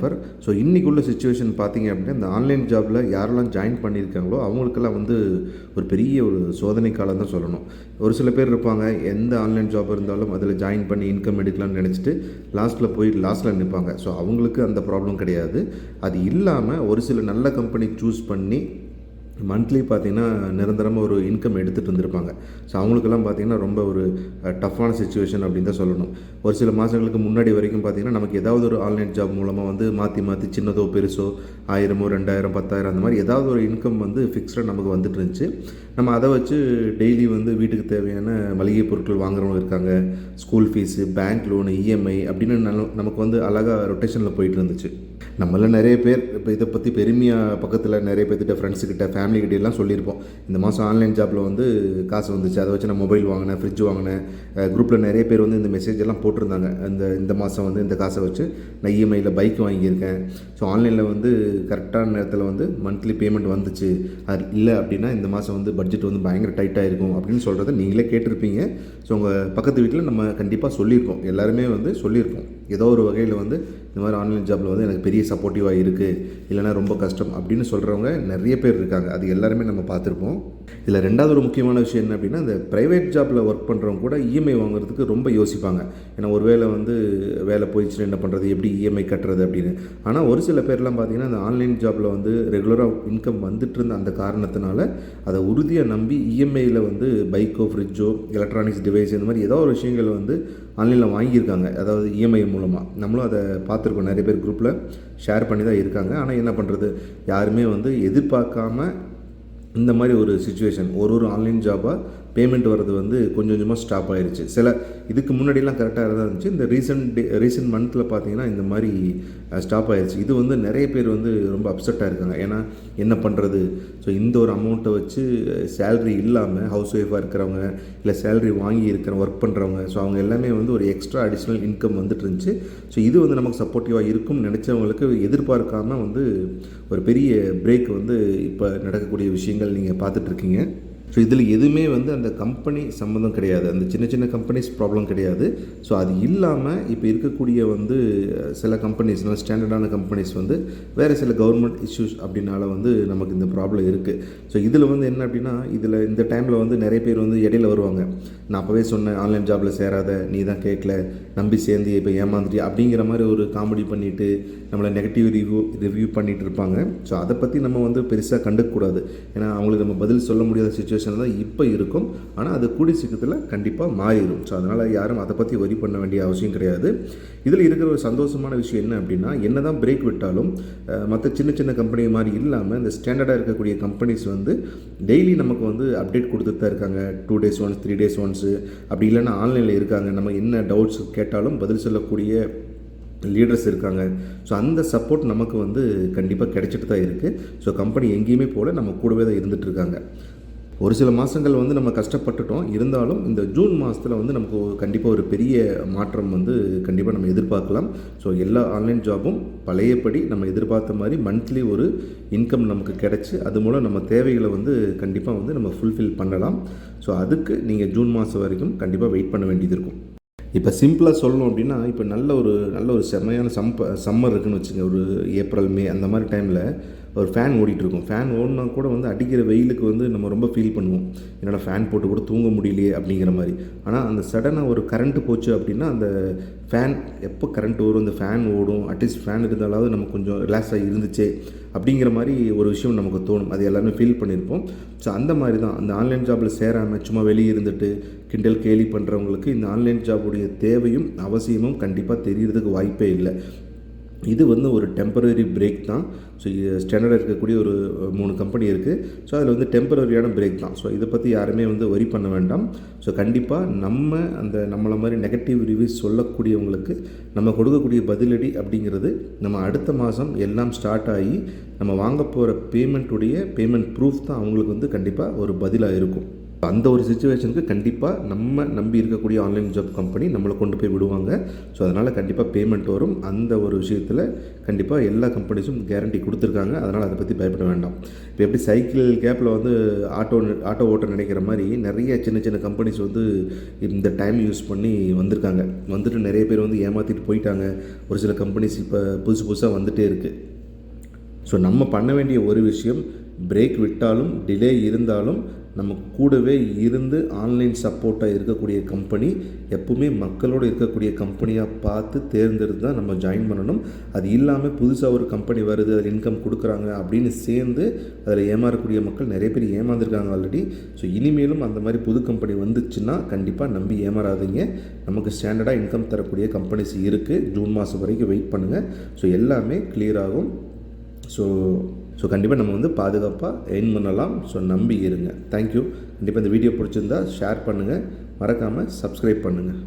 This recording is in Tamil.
ஆஃபர் ஸோ இன்றைக்கி உள்ள சுச்சுவேஷன் பார்த்தீங்க அப்படின்னா இந்த ஆன்லைன் ஜாபில் யாரெல்லாம் ஜாயின் பண்ணியிருக்காங்களோ அவங்களுக்கெல்லாம் வந்து ஒரு பெரிய ஒரு சோதனை காலம் தான் சொல்லணும். ஒரு சில பேர் இருப்பாங்க எந்த ஆன்லைன் ஜாப் இருந்தாலும் அதில் ஜாயின் பண்ணி இன்கம் எடுக்கலாம்னு நினச்சிட்டு லாஸ்ட்டில் போய் லாஸ்ட்டில் நிற்பாங்க ஸோ அவங்களுக்கு அந்த ப்ராப்ளம் கிடையாது. அது இல்லாமல் ஒரு சில நல்ல கம்பெனி சூஸ் பண்ணி மந்த்லி பார்த்தீங்கன்னா நிரந்தரமாக ஒரு இன்கம் எடுத்துகிட்டு வந்திருப்பாங்க ஸோ அவங்களுக்கெல்லாம் பார்த்தீங்கன்னா ரொம்ப ஒரு டஃப்பான சுச்சுவேஷன் அப்படின்னு தான் சொல்லணும். ஒரு சில மாதங்களுக்கு முன்னாடி வரைக்கும் பார்த்தீங்கன்னா நமக்கு ஏதாவது ஒரு ஆன்லைன் ஜாப் மூலமாக வந்து மாற்றி மாற்றி சின்னதோ பெருசோ ஆயிரமோ ரெண்டாயிரம் பத்தாயிரம் அந்த மாதிரி ஏதாவது ஒரு இன்கம் வந்து ஃபிக்ஸ்டாக நமக்கு வந்துட்டு இருந்துச்சு. நம்ம அதை வச்சு டெய்லி வந்து வீட்டுக்கு தேவையான மளிகை பொருட்கள் வாங்குறவங்க இருக்காங்க. School fees bank loan EMI அப்படின்னு நல்ல- நமக்கு வந்து அழகாக ரொட்டேஷனில் போயிட்டு இருந்துச்சு. நம்மள நிறைய பேர் இப்போ இதை பற்றி பெருமையாக பக்கத்தில் நிறைய பேர்த்திட்ட ஃப்ரெண்ட்ஸுக்கிட்ட ஃபேமிலி எல்லாம் சொல்லியிருப்போம். இந்த மாதம் ஆன்லைன் ஜாப்பில் வந்து காசு வந்துச்சு. அதை வச்சு நான் மொபைல் வாங்கினேன் ஃப்ரிட்ஜ் வாங்கினேன். குரூப்பில் நிறைய பேர் வந்து இந்த மெசேஜ் எல்லாம் போட்டிருந்தாங்க. இந்த இந்த மாதம் வந்து இந்த காசை வச்சு நான் இஎம்ஐயில் பைக் வாங்கியிருக்கேன். ஸோ ஆன்லைனில் வந்து கரெக்டான நேரத்தில் வந்து மந்த்லி பேமெண்ட் வந்துச்சு. அது இல்லை அப்படின்னா இந்த மாதம் வந்து பட்ஜெட் வந்து பயங்கர டைட்டாக இருக்கும் அப்படின்னு சொல்கிறத நீங்களே கேட்டிருப்பீங்க. ஸோ உங்கள் பக்கத்து வீட்டில் நம்ம கண்டிப்பாக சொல்லியிருக்கோம். எல்லாருமே வந்து சொல்லியிருக்கோம். ஏதோ ஒரு வகையில் வந்து இந்த மாதிரி ஆன்லைன் ஜாப்பில் வந்து எனக்கு பெரிய சப்போர்ட்டிவாக இருக்குது இல்லைனா ரொம்ப கஷ்டம் அப்படின்னு சொல்கிறவங்க நிறைய பேர் இருக்காங்க. அது எல்லாருமே நம்ம பார்த்துருப்போம். இதில் ரெண்டாவது ஒரு முக்கியமான விஷயம் என்ன அப்படின்னா இந்த ப்ரைவேட் ஜாப்பில் ஒர்க் பண்ணுறவங்க கூட இஎம்ஐ வாங்குறதுக்கு ரொம்ப யோசிப்பாங்க. ஏன்னா ஒரு வேளை வந்து வேலை போயிடுச்சுன்னா என்ன பண்ணுறது எப்படி இஎம்ஐ கட்டுறது அப்படின்னு. ஆனால் ஒரு சில பேர்லாம் பார்த்தீங்கன்னா அந்த ஆன்லைன் ஜாப்பில் வந்து ரெகுலராக இன்கம் வந்துட்டு இருந்த அந்த காரணத்தினால அதை உறுதியாக நம்பி இஎம்ஐயில் வந்து பைக்கோ ஃப்ரிட்ஜோ எலக்ட்ரானிக்ஸ் டிவைஸ் இந்த மாதிரி ஏதோ ஒரு விஷயங்கள் வந்து ஆன்லைனில் வாங்கியிருக்காங்க. அதாவது இஎம்ஐ மூலமாக நம்மளும் அதை பார்த்துருக்கோம். நிறைய பேர் குரூப்பில் ஷேர் பண்ணி தான் இருக்காங்க. ஆனால் என்ன பண்ணுறது யாருமே வந்து எதிர்பார்க்காம இந்த மாதிரி ஒரு சுச்சுவேஷன் ஒரு ஒரு ஆன்லைன் ஜாபாக பேமெண்ட் வர்றது வந்து கொஞ்சம் கொஞ்சமாக ஸ்டாப் ஆயிருச்சு. சில இதுக்கு முன்னாடிலாம் கரெக்டாக தான் இருந்துச்சு. இந்த ரீசெண்ட் டே ரீசெண்ட் மந்த்தில் பார்த்தீங்கன்னா இந்த மாதிரி ஸ்டாப் ஆயிருச்சு. இது வந்து நிறைய பேர் வந்து ரொம்ப அப்செட்டாக இருக்காங்க. ஏன்னா என்ன பண்ணுறது ஸோ இந்த ஒரு அமௌண்ட்டை வச்சு சேல்ரி இல்லாமல் ஹவுஸ் ஒய்ஃபாக இருக்கிறவங்க இல்லை சேல்ரி வாங்கி இருக்கிற ஒர்க் பண்ணுறவங்க ஸோ அவங்க எல்லாமே வந்து ஒரு எக்ஸ்ட்ரா அடிஷ்னல் இன்கம் வந்துட்டு இருந்துச்சு. ஸோ இது வந்து நமக்கு சப்போர்ட்டிவாக இருக்கும்னு நினச்சவங்களுக்கு எதிர்பார்க்காம வந்து ஒரு பெரிய பிரேக் வந்து இப்போ நடக்கக்கூடிய விஷயங்கள் நீங்கள் பார்த்துட்ருக்கீங்க ஸோ இதில் எதுவுமே வந்து அந்த கம்பெனி சம்மந்தம் கிடையாது. அந்த சின்ன சின்ன கம்பெனிஸ் ப்ராப்ளம் கிடையாது. ஸோ அது இல்லாமல் இப்போ இருக்கக்கூடிய வந்து சில கம்பெனிஸ் நல்ல ஸ்டாண்டர்டான கம்பெனிஸ் வந்து வேறு சில கவர்மெண்ட் இஷ்யூஸ் அப்படின்னால வந்து நமக்கு இந்த ப்ராப்ளம் இருக்குது ஸோ இதில் வந்து என்ன அப்படின்னா இதில் இந்த டைமில் வந்து நிறைய பேர் வந்து இடையில வருவாங்க. நான் அப்போவே சொன்னேன் ஆன்லைன் ஜாபில் சேராத நீ தான் கேட்கல நம்பி சேர்ந்து இப்போ ஏமாந்துட்டி அப்படிங்கிற மாதிரி ஒரு காமெடி பண்ணிவிட்டு நம்மளை நெகட்டிவ் ரிவ்யூ ரிவ்யூ பண்ணிகிட்டு இருப்பாங்க. ஸோ அதை பற்றி நம்ம வந்து பெருசாக கண்டுக்கக்கூடாது. ஏன்னா அவங்களுக்கு நம்ம பதில் சொல்ல முடியாத சுச்சுவேஷன் தான் இப்போ இருக்கும். ஆனால் அது கூடி சீக்கிரத்தில் கண்டிப்பாக மாறிடும் ஸோ அதனால் யாரும் அதை பற்றி ஒரி பண்ண வேண்டிய அவசியம் கிடையாது. இதில் இருக்கிற ஒரு சந்தோஷமான விஷயம் என்ன அப்படின்னா என்ன தான் பிரேக் விட்டாலும் மற்ற சின்ன சின்ன கம்பெனி மாதிரி இல்லாமல் இந்த ஸ்டாண்டர்டாக இருக்கக்கூடிய கம்பெனிஸ் வந்து டெய்லி நமக்கு வந்து அப்டேட் கொடுத்துட்டு தான் இருக்காங்க. Two days once three days once அப்படி இல்லைன்னா ஆன்லைனில் இருக்காங்க. நம்ம என்ன டவுட்ஸ் கேட்டாலும் பதில் சொல்லக்கூடிய லீடர்ஸ் இருக்காங்க. ஸோ அந்த சப்போர்ட் நமக்கு வந்து கண்டிப்பாக கிடைச்சிட்டு தான் இருக்குது ஸோ கம்பெனி எங்கேயுமே போல நம்ம கூடவே தான் இருந்துகிட்ருக்காங்க ஒரு சில மாதங்கள் வந்து நம்ம கஷ்டப்பட்டுட்டோம். இருந்தாலும் இந்த ஜூன் மாதத்தில் வந்து நமக்கு கண்டிப்பாக ஒரு பெரிய மாற்றம் வந்து கண்டிப்பாக நம்ம எதிர்பார்க்கலாம். ஸோ எல்லா ஆன்லைன் ஜாபும் பழையபடி நம்ம எதிர்பார்த்த மாதிரி மந்த்லி ஒரு இன்கம் நமக்கு கிடச்சி அது மூலம் நம்ம தேவைகளை வந்து கண்டிப்பாக வந்து நம்ம ஃபுல்ஃபில் பண்ணலாம். ஸோ அதுக்கு நீங்கள் ஜூன் மாதம் வரைக்கும் கண்டிப்பாக வெயிட் பண்ண வேண்டியது இருக்கும். இப்போ சிம்பிளாக சொல்லணும் அப்படின்னா இப்போ நல்ல ஒரு நல்ல ஒரு செம்மையான சம்ப சம்மர் இருக்குன்னு வச்சுங்க ஒரு ஏப்ரல் மே அந்த மாதிரி டைமில் ஒரு ஃபேன் ஓடிட்டுருக்கும். ஃபேன் ஓடினா கூட வந்து அடிக்கிற வெயிலுக்கு வந்து நம்ம ரொம்ப ஃபீல் பண்ணுவோம். என்னடா ஃபேன் போட்டு கூட தூங்க முடியலையே அப்படிங்கிற மாதிரி. ஆனால் அந்த சடனாக ஒரு கரண்ட்டு போச்சு அப்படின்னா அந்த ஃபேன் எப்போ கரண்ட் வரும் அந்த ஃபேன் ஓடும் அட்லீஸ்ட் ஃபேன் இருந்தாலாவது நம்ம கொஞ்சம் ரிலாக்ஸாக இருந்துச்சே அப்படிங்கிற மாதிரி ஒரு விஷயம் நமக்கு தோணும். அது எல்லாருமே ஃபீல் பண்ணியிருப்போம் ஸோ அந்த மாதிரி தான். அந்த ஆன்லைன் ஜாபில் சேராமல் சும்மா வெளியே இருந்துட்டு கிண்டல் கேலி பண்ணுறவங்களுக்கு இந்த ஆன்லைன் ஜாபுடைய தேவையும் அவசியமும் கண்டிப்பாக தெரியறதுக்கு வாய்ப்பே இல்லை. இது வந்து ஒரு டெம்பரரி பிரேக் தான். ஸோ ஸ்டாண்டர்டாக இருக்கக்கூடிய ஒரு மூணு கம்பெனி இருக்குது ஸோ அதில் வந்து டெம்பரரியான பிரேக் தான். ஸோ இதை பற்றி யாருமே வந்து ஒரி பண்ண வேண்டாம். ஸோ கண்டிப்பாக நம்ம அந்த நம்மளை மாதிரி நெகட்டிவ் ரிவ்யூஸ் சொல்லக்கூடியவங்களுக்கு நம்ம கொடுக்கக்கூடிய பதிலடி அப்படிங்கிறது நம்ம அடுத்த மாதம் எல்லாம் ஸ்டார்ட் ஆகி நம்ம வாங்க போகிற பேமெண்ட்டுடைய பேமெண்ட் ப்ரூஃப் தான் அவங்களுக்கு வந்து கண்டிப்பாக ஒரு பதிலாக இருக்கும். அந்த ஒரு சுச்சுவேஷனுக்கு கண்டிப்பாக நம்ம நம்பி இருக்கக்கூடிய ஆன்லைன் ஜாப் கம்பெனி நம்மளை கொண்டு போய் விடுவாங்க. ஸோ அதனால் கண்டிப்பாக பேமெண்ட் வரும். அந்த ஒரு விஷயத்தில் கண்டிப்பாக எல்லா கம்பெனிஸும் கேரண்டி கொடுத்துருக்காங்க. அதனால் அதை பற்றி பயப்பட வேண்டாம். இப்போ எப்படி சைக்கிள் கேப்பில் வந்து ஆட்டோ ஆட்டோ ஓட்ட நினைக்கிற மாதிரி நிறைய சின்ன சின்ன கம்பெனிஸ் வந்து இந்த டைம் யூஸ் பண்ணி வந்திருக்காங்க. வந்துட்டு நிறைய பேர் வந்து ஏமாற்றிட்டு போயிட்டாங்க. ஒரு சில கம்பெனிஸ் இப்போ புதுசு புதுசாக வந்துகிட்டே இருக்குது ஸோ நம்ம பண்ண வேண்டிய ஒரு விஷயம் பிரேக் விட்டாலும் டிலே இருந்தாலும் நம்ம கூடவே இருந்து ஆன்லைன் சப்போர்ட்டாக இருக்கக்கூடிய கம்பெனி எப்பவுமே மக்களோடு இருக்கக்கூடிய கம்பெனியாக பார்த்து தேர்ந்தெடுத்து தான் நம்ம ஜாயின் பண்ணணும். அது இல்லாமல் புதுசாக ஒரு கம்பெனி வருது அதில் இன்கம் கொடுக்குறாங்க அப்படின்னு சேர்ந்து அதில் ஏமாறக்கூடிய மக்கள் நிறைய பேர் ஏமாந்துருக்காங்க ஆல்ரெடி ஸோ இனிமேலும் அந்த மாதிரி புது கம்பெனி வந்துச்சுன்னா கண்டிப்பாக நம்பி ஏமாறாதீங்க. நமக்கு ஸ்டாண்டர்டாக இன்கம் தரக்கூடிய கம்பெனிஸ் இருக்குது ஜூன் மாதம் வரைக்கும் வெயிட் பண்ணுங்கள் ஸோ எல்லாமே கிளியர் ஆகும். ஸோ ஸோ கண்டிப்பாக நம்ம வந்து பாதுகாப்பாக எயின் பண்ணலாம். ஸோ நம்பி இருங்க. தேங்க்யூ கண்டிப்பாக இந்த வீடியோ பிடிச்சிருந்தா ஷேர் பண்ணுங்கள் மறக்காமல் சப்ஸ்கிரைப் பண்ணுங்கள்